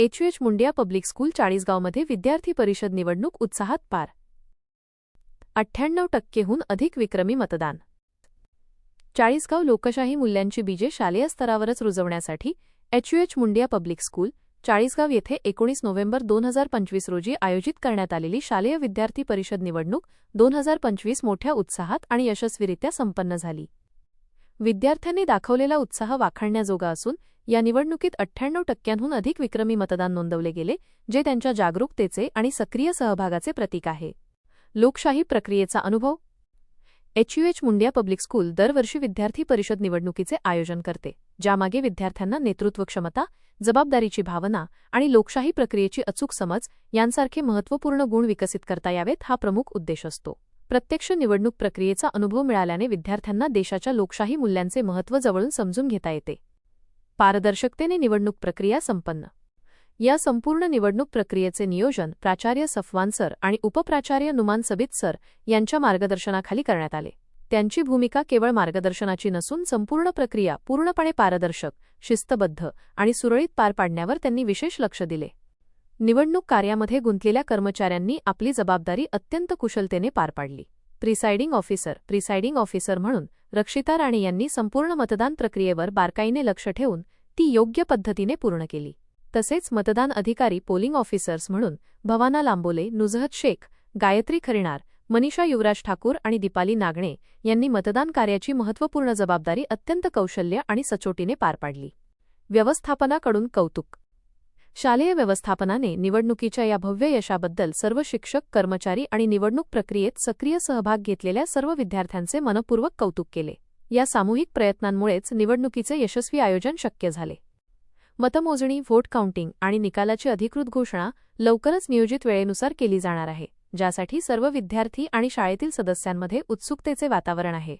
एचयूएच Mundiya public school चाळीसगावमध्ये विद्यार्थी परिषद निवडणूक उत्साहात पार. अठ्ठ्याण्णव टक्केहून अधिक विक्रमी मतदान. चाळीसगाव लोकशाही मूल्यांची बीजे शालेय स्तरावरच रुजवण्यासाठी एचयूएच मुंडिया पब्लिक स्कूल चाळीसगाव येथे एकोणीस नोव्हेंबर दोन हजार पंचवीस रोजी आयोजित करण्यात आलेली शालेय विद्यार्थी परिषद निवडणूक दोन हजार पंचवीस मोठ्या उत्साहात आणि यशस्वीरित्या संपन्न झाली. विद्यार्थ्यांनी दाखवलेला उत्साह वाखाणण्याजोगा असून या निवडणुकीत अठ्ठ्याण्णव टक्क्यांहून अधिक विक्रमी मतदान नोंदवले गेले जे त्यांच्या जागरूकतेचे आणि सक्रिय सहभागाचे प्रतीक आहे. लोकशाही प्रक्रियेचा अनुभव? एचयूएच मुंडिया पब्लिक स्कूल दरवर्षी विद्यार्थी परिषद निवडणुकीचे आयोजन करते ज्यामागे विद्यार्थ्यांना नेतृत्व क्षमता जबाबदारीची भावना आणि लोकशाही प्रक्रियेची अचूक समज यांसारखे महत्त्वपूर्ण गुण विकसित करता यावेत हा प्रमुख उद्देश असतो. प्रत्यक्ष निवडणूक प्रक्रियेचा अनुभव मिळाल्याने विद्यार्थ्यांना देशाच्या लोकशाही मूल्यांचे महत्त्व जवळून समजून घेता येते. पारदर्शकतेने निवडणूक प्रक्रिया संपन्न. या संपूर्ण निवडणूक प्रक्रियेचे नियोजन प्राचार्य सफवान सर आणि उपप्राचार्य नुमान सबित सर यांच्या मार्गदर्शनाखाली करण्यात आले. त्यांची भूमिका केवळ मार्गदर्शनाची नसून संपूर्ण प्रक्रिया पूर्णपणे पारदर्शक शिस्तबद्ध आणि सुरळीत पार पाडण्यावर त्यांनी विशेष लक्ष दिले. निवडणूक कार्यामध्ये गुंतलेल्या कर्मचाऱ्यांनी आपली जबाबदारी अत्यंत कुशलतेने पार पाडली. प्रिसाइडिंग ऑफिसर प्रिसाइडिंग ऑफिसर म्हणून रक्षिता राणे यांनी संपूर्ण मतदान प्रक्रियेवर बारकाईने लक्ष ठेवून ती योग्य पद्धतीने पूर्ण केली. तसेच मतदान अधिकारी पोलिंग ऑफिसर्स म्हणून भवाना लांबोले नुजहत शेख गायत्री खरिणार मनीषा युवराज ठाकूर आणि दीपाली नागणे यांनी मतदान कार्याची महत्त्वपूर्ण जबाबदारी अत्यंत कौशल्य आणि सचोटीने पार पाडली. व्यवस्थापनाकडून कौतुक शालेय व्यवस्थापनाने निवडणुकीच्या या भव्य यशाबद्दल सर्व शिक्षक कर्मचारी आणि निवडणूक प्रक्रियेत सक्रिय सहभाग घेतलेल्या सर्व विद्यार्थ्यांचे मनपूर्वक कौतुक केले. या सामूहिक प्रयत्नांमुळेच निवडणुकीचे यशस्वी आयोजन शक्य झाले. मतमोजणी व्होट काउंटिंग आणि निकालाची अधिकृत घोषणा लवकरच नियोजित वेळेनुसार केली जाणार आहे ज्यासाठी सर्व विद्यार्थी आणि शाळेतील सदस्यांमध्ये उत्सुकतेचे वातावरण आहे.